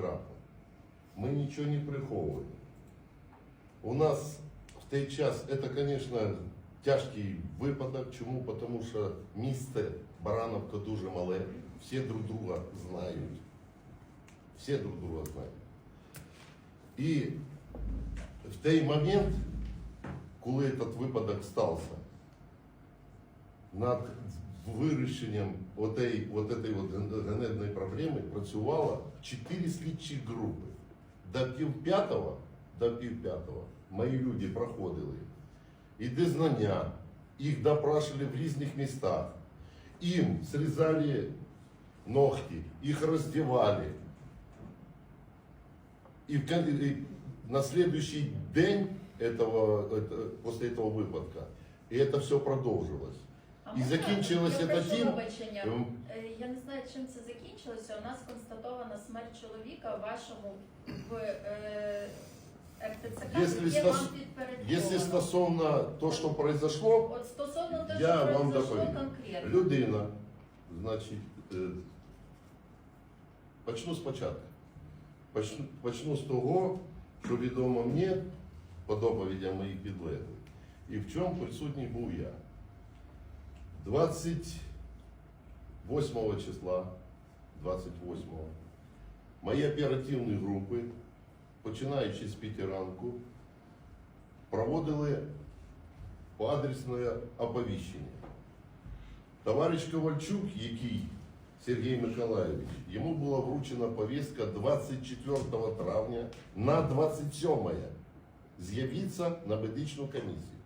графом. Ми нічого не приховуємо. У нас в той час, це, звісно, тяжкий випадок. Чому? Тому що місце Барановка дуже мале, всі друг друга знають. Всі друг друга знають. І в той момент, коли цей випадок стався, над вирішенням отей, от этой от ген- ганебної проблеми працювало чотири слідчі групи. До пів п'ятого, до пів п'ятого мої люди проходили і дізнання, їх допрашивали в різних містах, їм срізали ногти, їх роздівали. И, в кон- и на следующий день этого, это- после этого выпадка, и это все продолжилось. А І можна закінчилося я прошу таким, вибачення? Е, Я не знаю, чим це закінчилося. У нас констатована смерть чоловіка вашому в е, РТЦК, Если яке стос- вам підпорядковано. Если стосовно то, что произошло, От стосовно того, Я що вам произошло доповім. конкретно. людина, значить, е, почну спочатку. Почну, почну з того, що відомо мені по доповідям моїх підлеглих. І в чому присутній був я. 28 числа, 28 мої оперативні групи, починаючи з 5 ранку, проводили поадресне оповіщення. Товариш Ковальчук, який Сергій Миколаївич, йому була вручена повістка 24 травня на 27 з'явитися на медичну комісію.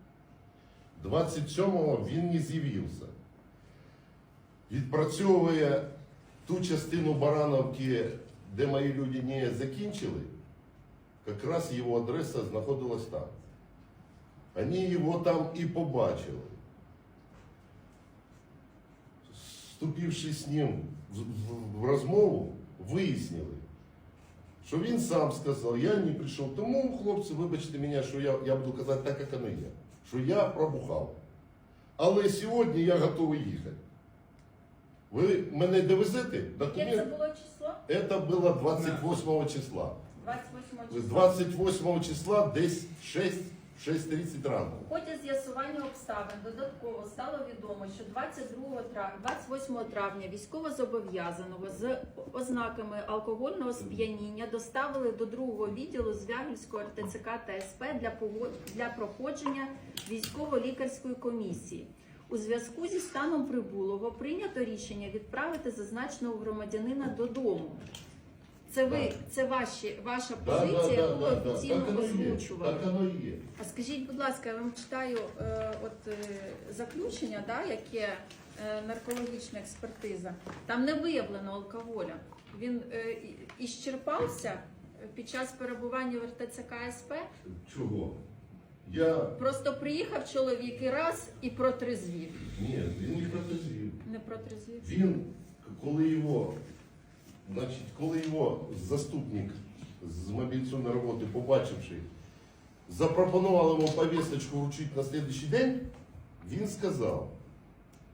27-го він не з'явився. Відпрацьовує ту частину Барановки, де мої люди не закінчили, якраз його адреса знаходилась там. Вони його там і побачили. Вступивши з ним в, розмову, вияснили, що він сам сказав, я не прийшов. Тому, хлопці, вибачте мене, що я, я буду казати так, як воно є, що я пробухав. Але сьогодні я готовий їхати. Ви мене довезете? Яке це було число? Це було 28 числа. 28 З числа. 28 числа десь 6, 6.30 ранку. Ході з'ясування обставин додатково стало відомо, що 22 травня, 28 травня військовозобов'язаного з ознаками алкогольного сп'яніння доставили до другого відділу Звягільського РТЦК та СП для пого- для проходження військово-лікарської комісії. У зв'язку зі станом прибулого прийнято рішення відправити зазначеного громадянина додому. Це ви, це ваші, ваша позиція, яку ви офіційно озвучували. Так воно і є. А скажіть, будь ласка, я вам читаю е, от е, заключення, да, яке е, наркологічна експертиза. Там не виявлено алкоголя. Він е, і- іщерпався під час перебування в РТЦК СП. Чого? Я. Просто приїхав чоловік і раз і протрезвів. Ні, він не протезів. Не протрезвів. Він, коли його, значить, коли його заступник з мобілізаційної роботи, побачивши, запропонував йому повісточку вручити на слідчий день, він сказав,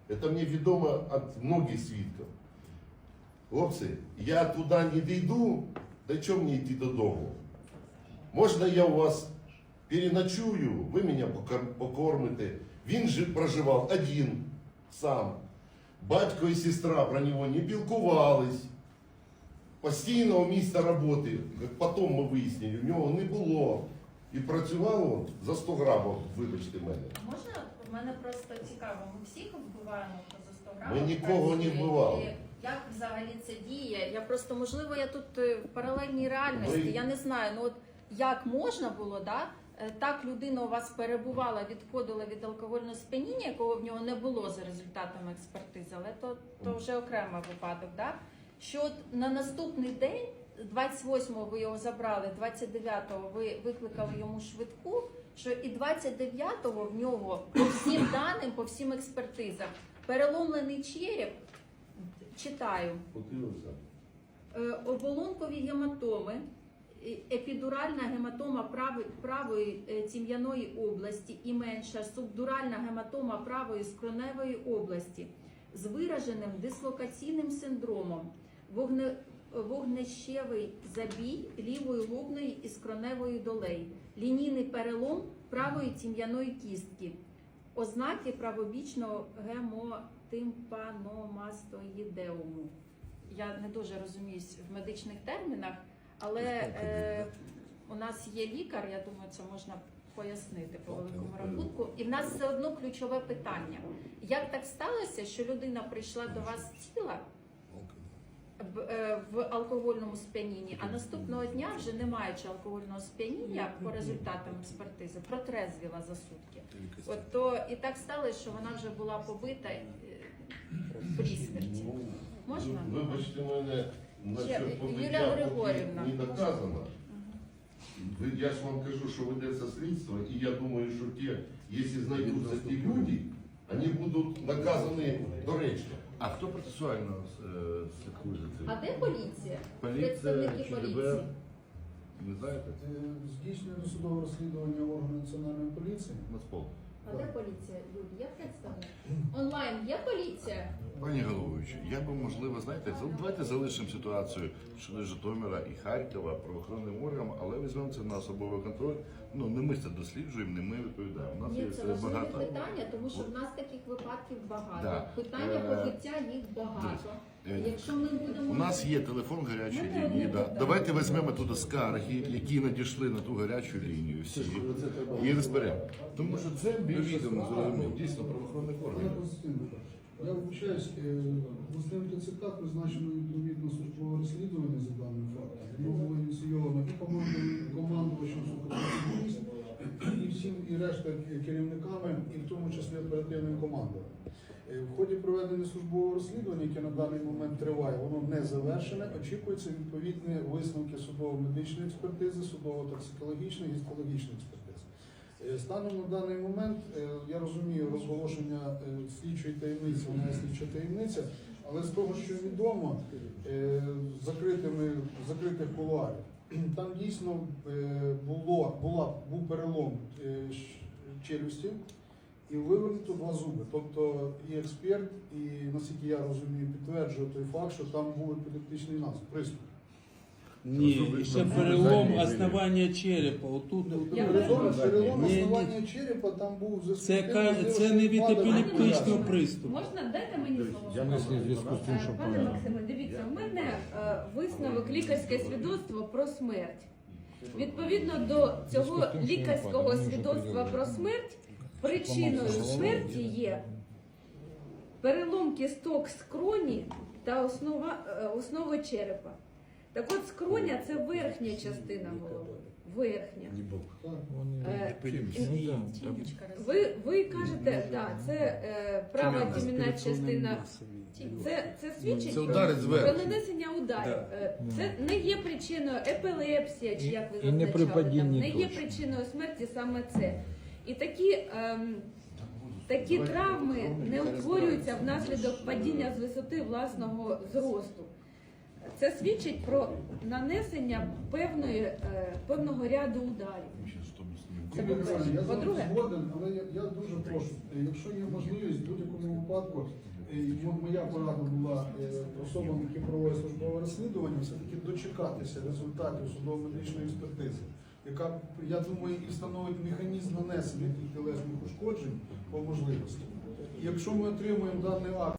це мені відомо від многих свідків. Хлопці, я туди не дійду, та чому мені йти додому? Можна я у вас переночую, ви мене покормите. Він же проживав один сам. Батько і сестра про нього не пілкувались. Постійного місця роботи, як потім ми вияснили, у нього не було. І працював за 100 грамів, вибачте мене. Можна в мене просто цікаво. Ми всіх вбиваємо за 100 Ми нікого не вбивали. Як взагалі це діє? Я просто можливо я тут е, в паралельній реальності. Ми- Я не знаю. Ну от як можна було, да? е, Так людина у вас перебувала, відходила від алкогольного сп'яніння, якого в нього не було за результатами експертизи, але то, то вже окремий випадок. Да? Що от на наступний день, 28-го ви його забрали, 29-го ви викликали йому швидку, що і 29-го в нього по всім даним, по всім експертизам, переломлений череп, читаю, Е, оболонкові гематоми, е, епідуральна гематома прави- правої е, тім'яної області і менша субдуральна гематома правої скроневої області з вираженим дислокаційним синдромом, вогне, вогнещевий забій лівої губної і скроневої долей, лінійний перелом правої тім'яної кістки, ознаки правобічного гемотимпаномастоїдеуму. Я не дуже розуміюсь в медичних термінах, але е, у нас є лікар, я думаю, це можна пояснити по великому рахунку. І в нас все одно ключове питання. Як так сталося, що людина прийшла до вас в, е, в алкогольному сп'янінні, а наступного дня, вже не маючи алкогольного сп'яніння по результатам експертизи, протрезвіла за сутки. От то і так сталося, що вона вже була побита е, при смерті. Можна? Вибачте мене, Ще, насчет Юлія побиття Григорівна. не доказано. Ви- Я ж вам кажу, що ведеться слідство, і я думаю, що ті, якщо знайдуться ті люди, вони будуть наказані доречно. А хто процесуально е, слідкує за цим? А де поліція? Поліція Представники чи поліції. ДБР? Не знаєте? Е, Здійснює досудове розслідування органу національної поліції. Нацпол. А де поліція? Люди, є представник? Онлайн є поліція? Пані головуючі, я би можливо, знаєте, давайте залишимо ситуацію щодо Житомира і Харкова правоохоронним органам, але візьмемо це на особовий контроль. Ну не ми це досліджуємо, не ми відповідаємо. У нас Ні, є це багато. питання, тому що в нас таких випадків багато. Да. Питання Е, побиття їх багато. е, Якщо ми будемо У нас є телефон гарячої Мене лінії. Да. Давайте візьмемо туди скарги, які надійшли на ту гарячу лінію. Всі і розберемо. Тому що це відомо зрозуміло. Дійсно правоохоронних органів. Я вибачаюсь, е, власним ТЦК призначено відповідно службове розслідування за даним фактом. Воно було ініційовано і командою- командувачем сухопутних і всім і решта керівниками, і в тому числі оперативним командою. Е, В ході проведення службового розслідування, яке на даний момент триває, воно не завершене. Очікується відповідні висновки судово-медичної експертизи, судово-токсикологічної і гістологічної експертизи. Е, Станом на даний момент е, я розумію розголошення е, слідчої таємниці, вона є слідча таємниця, але з того, що відомо, закритими закритих кулуарів, там дійсно було була був перелом челюсті і вивернуто два зуби. Тобто і експерт, і наскільки я розумію, підтверджує той факт, що там був епілептичний наступ, приступ. Ні, і ще перелом основання черепа. Отут. Я Перелом, перелом Ні, ні. основання черепа там був в Це каже, це не від епілептичного приступу. можна дайте мені слово? Я мислю в зв'язку з тим, що Пане Максиме, дивіться, у мене е, висновок лікарське свідоцтво про смерть. Відповідно до цього лікарського свідоцтва про смерть, причиною смерті є перелом кісток скроні та основа, е, основи черепа. Так от скроня це верхня частина голови. Верхня. Е, Ви, ви кажете, так, це е, права тімінна частина. Це, це свідчить Це про, удари про зверху. нанесення ударів. Е, Це не є причиною епілепсія, чи І- як ви і не при зазначали, там, падінні не є точно. причиною смерті саме це. І такі, ем, такі травми не утворюються внаслідок падіння з висоти власного зросту. Це свідчить про нанесення певної, е, певного ряду ударів. Це по-перше. Я По-друге, згоден, але я, я дуже прошу, е, якщо є можливість, в будь-якому випадку, е, і мо- моя порада була е, особам, які проводять службове розслідування, все-таки дочекатися результатів судово-медичної експертизи, яка, я думаю, і встановить механізм нанесення тих тілесних ушкоджень по можливості. І якщо ми отримуємо даний акт,